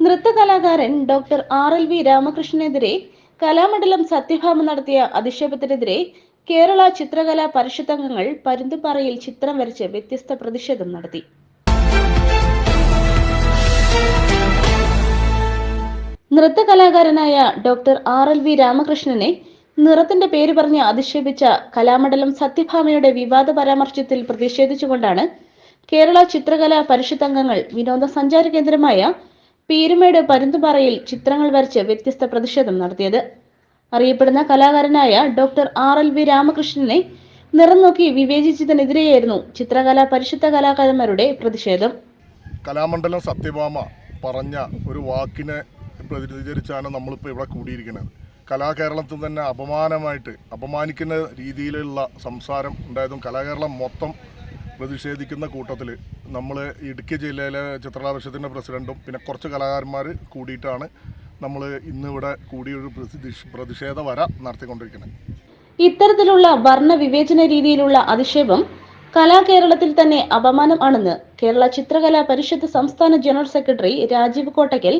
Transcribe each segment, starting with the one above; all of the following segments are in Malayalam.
നൃത്തകലാകാരൻ ഡോക്ടർ ആർ എൽ വി രാമകൃഷ്ണനെതിരെ കലാമണ്ഡലം സത്യഭാമ നടത്തിയ അധിക്ഷേപത്തിനെതിരെ കേരള ചിത്രകലാ പരിഷത്തംഗങ്ങൾ പരുന്തുപാറയിൽ ചിത്രം വരച്ച് വ്യത്യസ്ത പ്രതിഷേധം നടത്തി. നൃത്ത കലാകാരനായ ഡോക്ടർ ആർ എൽ വി രാമകൃഷ്ണനെ നിറത്തിന്റെ പേര് പറഞ്ഞ് അധിക്ഷേപിച്ച കലാമണ്ഡലം സത്യഭാമയുടെ വിവാദ പരാമർശത്തിൽ പ്രതിഷേധിച്ചുകൊണ്ടാണ് കേരള ചിത്രകലാ പരിഷത്തംഗങ്ങൾ വിനോദസഞ്ചാര കേന്ദ്രമായ പീരുമേട് പരുന്തുപാറയിൽ ചിത്രങ്ങൾ വരച്ച് വ്യത്യസ്ത പ്രതിഷേധം നടത്തിയത്. അറിയപ്പെടുന്ന കലാകാരനായ ഡോക്ടർ ആർ എൽ വി രാമകൃഷ്ണനെ നിറം നോക്കി വിവേചിച്ചതിനെതിരെയായിരുന്നു ചിത്രകലാ പരിശുദ്ധ കലാകാരന്മാരുടെ പ്രതിഷേധം. കലാമണ്ഡലം സത്യഭാമ പറഞ്ഞ ഒരു വാക്കിനെ പ്രതിനിധീകരിച്ചാണ് നമ്മളിപ്പോൾ ഇവിടെ കൂടിയിരിക്കുന്നത്. കലാകേരളത്തിൽ തന്നെ അപമാനമായിട്ട് അപമാനിക്കുന്ന രീതിയിലുള്ള സംസാരം ഉണ്ടായതും കലാകേരളം മൊത്തം പ്രതിഷേധിക്കുന്ന കൂട്ടത്തിൽ നമ്മൾ ഇടുക്കി ജില്ലയിലെ ചിത്രകലാപക്ഷത്തിന്റെ പ്രസിഡന്റും പിന്നെ കുറച്ച് കലാകാരന്മാർ കൂടിയിട്ടാണ് നമ്മൾ ഇന്നിവിടെ കൂടിയൊരു പ്രതിഷേധ വര നടത്തിക്കൊണ്ടിരിക്കുന്നത്. ഇത്തരത്തിലുള്ള വർണ വിവേചന രീതിയിലുള്ള അധിക്ഷേപം കലാകേരളത്തിൽ തന്നെ അപമാനം ആണെന്ന് കേരള ചിത്രകലാ പരിഷത്ത് സംസ്ഥാന ജനറൽ സെക്രട്ടറി രാജീവ് കോട്ടയ്ക്കൽ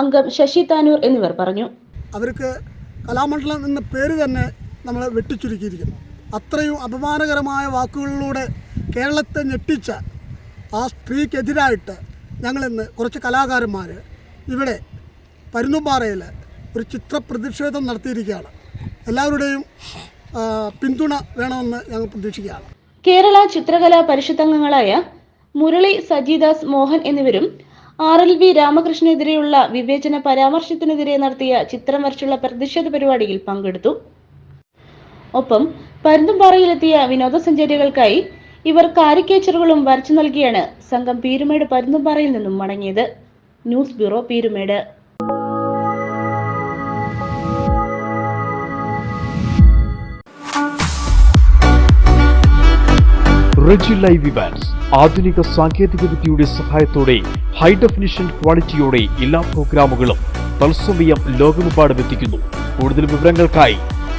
അംഗം ശശി താനൂർ എന്നിവർ പറഞ്ഞു. അവർക്ക് കലാമണ്ഡലം എന്ന പേര് തന്നെ നമ്മളെ വെട്ടിച്ചുരുക്കിയിരിക്കുന്നു. അത്രയും അപമാനകരമായ വാക്കുകളിലൂടെ കേരളത്തെ ഞെട്ടിച്ച ആ സ്ത്രീക്കെതിരായിട്ട് ഞങ്ങളിന്ന് കുറച്ച് കലാകാരന്മാർ ഇവിടെ പരുന്നുംപാറയിൽ ഒരു ചിത്ര പ്രതിഷേധം നടത്തിയിരിക്കുകയാണ്. എല്ലാവരുടെയും പിന്തുണ വേണമെന്ന് ഞങ്ങൾ പ്രതീക്ഷിക്കുകയാണ്. കേരള ചിത്രകലാ പരിഷത്തംഗങ്ങളായ മുരളി സജിദാസ് മോഹൻ എന്നിവരും ആർ എൽ വി രാമകൃഷ്ണനെതിരെയുള്ള വിവേചന പരാമർശത്തിനെതിരെ നടത്തിയ ചിത്രം വരച്ചുള്ള പ്രതിഷേധ പരിപാടിയിൽ പങ്കെടുത്തു. ഒപ്പം പരുന്തുംപാറയിലെത്തിയ വിനോദസഞ്ചാരികൾക്കായി ഇവർ കാരിക്കേച്ചറുകളും വരച്ചു നൽകിയാണ് സംഘം പീരുമേട് പരുന്തുംപാറയിൽ നിന്നും മടങ്ങിയത്. News bureau Peerumedu. Reji live Evans ആധുനിക സാങ്കേതിക വിദ്യയുടെ സഹായത്തോടെ ഹൈ ഡെഫിനിഷൻ ക്വാളിറ്റിയോടെ എല്ലാ പ്രോഗ്രാമുകളും തത്സമയം ലോകമെമ്പാടും എത്തിക്കുന്നു. കൂടുതൽ വിവരങ്ങൾക്കായി